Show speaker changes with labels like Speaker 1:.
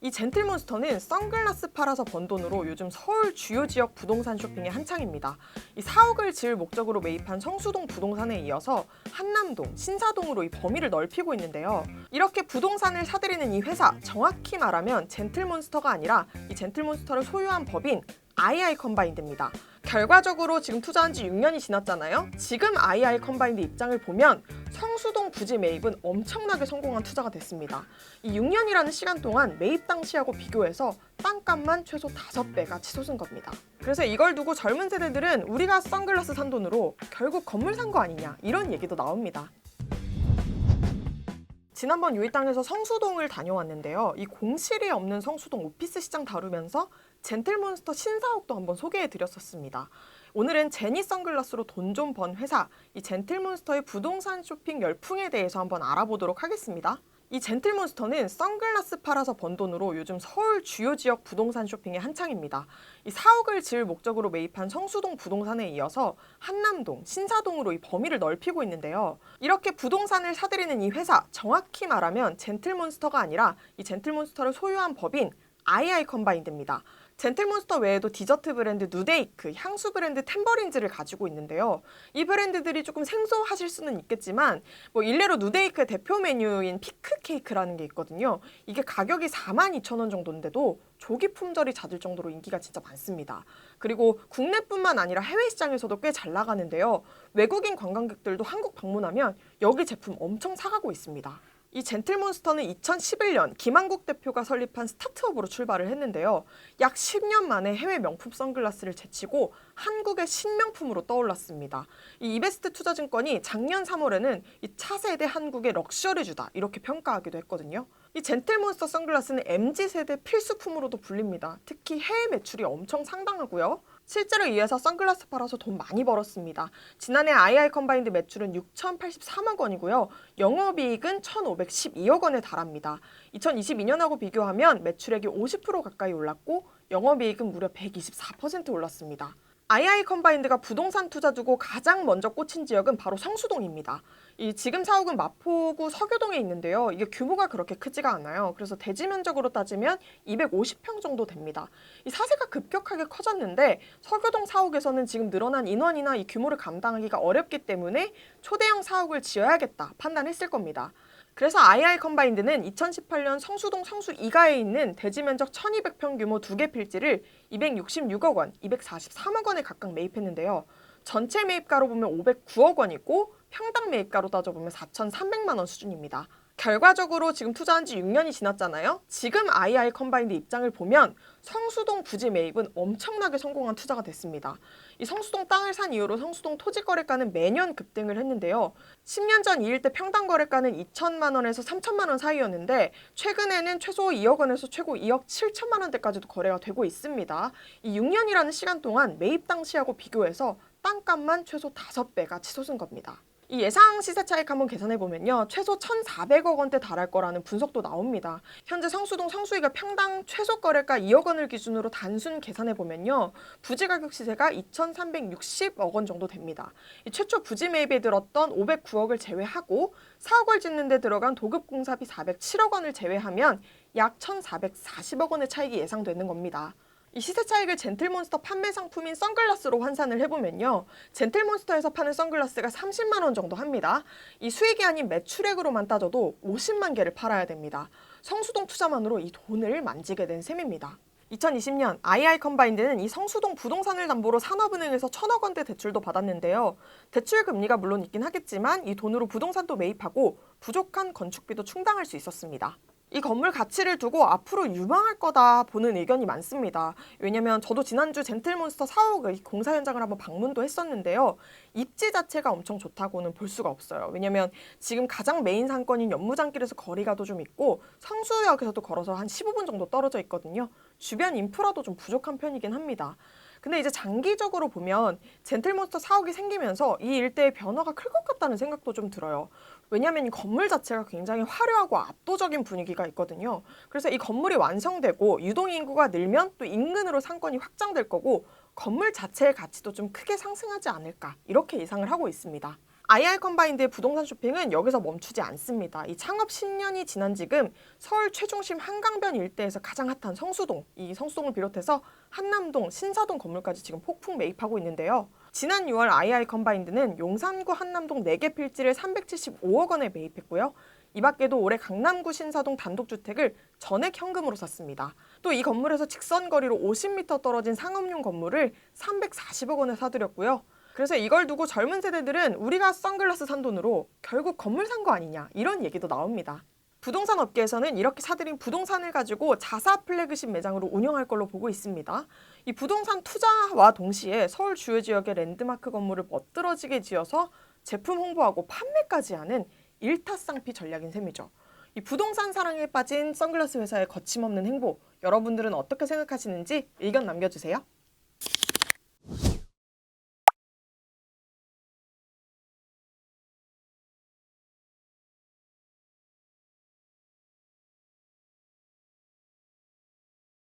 Speaker 1: 이 젠틀몬스터는 선글라스 팔아서 번 돈으로 요즘 서울 주요 지역 부동산 쇼핑에 한창입니다. 이 사옥을 지을 목적으로 매입한 성수동 부동산에 이어서 한남동, 신사동으로 이 범위를 넓히고 있는데요. 이렇게 부동산을 사들이는 이 회사, 정확히 말하면 젠틀몬스터가 아니라 이 젠틀몬스터를 소유한 법인 II 컴바인드입니다. 결과적으로 지금 투자한 지 6년이 지났잖아요. 지금 II 컴바인드 입장을 보면 성수동 부지 매입은 엄청나게 성공한 투자가 됐습니다. 이 6년이라는 시간 동안 매입 당시하고 비교해서 땅값만 최소 5배가 치솟은 겁니다. 그래서 이걸 두고 젊은 세대들은 우리가 선글라스 산 돈으로 결국 건물 산 거 아니냐 이런 얘기도 나옵니다. 지난번 요이 땅에서 성수동을 다녀왔는데요. 이 공실이 없는 성수동 오피스 시장 다루면서 젠틀몬스터 신사옥도 한번 소개해 드렸었습니다. 오늘은 제니 선글라스로 돈 좀 번 회사, 이 젠틀몬스터의 부동산 쇼핑 열풍에 대해서 한번 알아보도록 하겠습니다. 이 젠틀몬스터는 선글라스 팔아서 번 돈으로 요즘 서울 주요 지역 부동산 쇼핑에 한창입니다. 이 사옥을 지을 목적으로 매입한 성수동 부동산에 이어서 한남동, 신사동으로 이 범위를 넓히고 있는데요. 이렇게 부동산을 사들이는 이 회사, 정확히 말하면 젠틀몬스터가 아니라 이 젠틀몬스터를 소유한 법인 II 컴바인드입니다. 젠틀몬스터 외에도 디저트 브랜드 누데이크, 향수 브랜드 템버린즈를 가지고 있는데요. 이 브랜드들이 조금 생소하실 수는 있겠지만 뭐 일례로 누데이크의 대표 메뉴인 피크 케이크라는 게 있거든요. 이게 가격이 42,000원 정도인데도 조기 품절이 잦을 정도로 인기가 진짜 많습니다. 그리고 국내뿐만 아니라 해외 시장에서도 꽤 잘 나가는데요. 외국인 관광객들도 한국 방문하면 여기 제품 엄청 사가고 있습니다. 이 젠틀몬스터는 2011년 김한국 대표가 설립한 스타트업으로 출발을 했는데요. 약 10년 만에 해외 명품 선글라스를 제치고 한국의 신명품으로 떠올랐습니다. 이 이베스트 투자증권이 작년 3월에는 이 차세대 한국의 럭셔리주다 이렇게 평가하기도 했거든요. 이 젠틀몬스터 선글라스는 MZ 세대 필수품으로도 불립니다. 특히 해외 매출이 엄청 상당하고요. 실제로 이 회사 선글라스 팔아서 돈 많이 벌었습니다. 지난해 II 컴바인드 매출은 6,083억 원이고요. 영업이익은 1,512억 원에 달합니다. 2022년하고 비교하면 매출액이 50% 가까이 올랐고 영업이익은 무려 124% 올랐습니다. II 컴바인드가 부동산 투자 두고 가장 먼저 꽂힌 지역은 바로 성수동입니다. 이 지금 사옥은 마포구 서교동에 있는데요. 이게 규모가 그렇게 크지가 않아요. 그래서 대지 면적으로 따지면 250평 정도 됩니다. 이 사세가 급격하게 커졌는데 서교동 사옥에서는 지금 늘어난 인원이나 이 규모를 감당하기가 어렵기 때문에 초대형 사옥을 지어야겠다 판단했을 겁니다. 그래서 II 컴바인드는 2018년 성수동 성수 2가에 있는 대지 면적 1200평 규모 두 개 필지를 266억 원, 243억 원에 각각 매입했는데요. 전체 매입가로 보면 509억 원이고 평당 매입가로 따져보면 4,300만 원 수준입니다. 결과적으로 지금 투자한 지 6년이 지났잖아요. 지금 II 컴바인드 입장을 보면 성수동 부지 매입은 엄청나게 성공한 투자가 됐습니다. 이 성수동 땅을 산 이후로 성수동 토지 거래가는 매년 급등을 했는데요. 10년 전 이 일대 평당 거래가는 2천만 원에서 3천만 원 사이였는데 최근에는 최소 2억 원에서 최고 2억 7천만 원대까지도 거래가 되고 있습니다. 이 6년이라는 시간 동안 매입 당시하고 비교해서 땅값만 최소 5배가 치솟은 겁니다. 이 예상 시세 차익 한번 계산해 보면요. 최소 1,400억 원대 달할 거라는 분석도 나옵니다. 현재 성수동 성수위가 평당 최소 거래가 2억 원을 기준으로 단순 계산해 보면요. 부지 가격 시세가 2,360억 원 정도 됩니다. 이 최초 부지 매입에 들었던 509억을 제외하고 사옥을 짓는 데 들어간 도급 공사비 407억 원을 제외하면 약 1,440억 원의 차익이 예상되는 겁니다. 이 시세 차익을 젠틀몬스터 판매 상품인 선글라스로 환산을 해보면요. 젠틀몬스터에서 파는 선글라스가 30만 원 정도 합니다. 이 수익이 아닌 매출액으로만 따져도 50만 개를 팔아야 됩니다. 성수동 투자만으로 이 돈을 만지게 된 셈입니다. 2020년 II 컴바인드는 이 성수동 부동산을 담보로 산업은행에서 천억 원대 대출도 받았는데요. 대출 금리가 물론 있긴 하겠지만 이 돈으로 부동산도 매입하고 부족한 건축비도 충당할 수 있었습니다. 이 건물 가치를 두고 앞으로 유망할 거다 보는 의견이 많습니다. 왜냐면 저도 지난주 젠틀몬스터 사옥의 공사 현장을 한번 방문도 했었는데요. 입지 자체가 엄청 좋다고는 볼 수가 없어요. 왜냐면 지금 가장 메인 상권인 연무장길에서 거리가도 좀 있고 성수역에서도 걸어서 한 15분 정도 떨어져 있거든요. 주변 인프라도 좀 부족한 편이긴 합니다. 근데 이제 장기적으로 보면 젠틀몬스터 사옥이 생기면서 이 일대의 변화가 클 것 같다는 생각도 좀 들어요. 왜냐하면 이 건물 자체가 굉장히 화려하고 압도적인 분위기가 있거든요. 그래서 이 건물이 완성되고 유동 인구가 늘면 또 인근으로 상권이 확장될 거고 건물 자체의 가치도 좀 크게 상승하지 않을까 이렇게 예상을 하고 있습니다. IR 컴바인드의 부동산 쇼핑은 여기서 멈추지 않습니다. 이 창업 10년이 지난 지금 서울 최중심 한강변 일대에서 가장 핫한 성수동, 이 성수동을 비롯해서 한남동, 신사동 건물까지 지금 폭풍 매입하고 있는데요. 지난 6월 IR 컴바인드는 용산구 한남동 4개 필지를 375억 원에 매입했고요. 이 밖에도 올해 강남구 신사동 단독주택을 전액 현금으로 샀습니다. 또 이 건물에서 직선 거리로 50m 떨어진 상업용 건물을 340억 원에 사들였고요. 그래서 이걸 두고 젊은 세대들은 우리가 선글라스 산 돈으로 결국 건물 산 거 아니냐 이런 얘기도 나옵니다. 부동산 업계에서는 이렇게 사들인 부동산을 가지고 자사 플래그십 매장으로 운영할 걸로 보고 있습니다. 이 부동산 투자와 동시에 서울 주요 지역의 랜드마크 건물을 멋들어지게 지어서 제품 홍보하고 판매까지 하는 일타쌍피 전략인 셈이죠. 이 부동산 사랑에 빠진 선글라스 회사의 거침없는 행보, 여러분들은 어떻게 생각하시는지 의견 남겨주세요.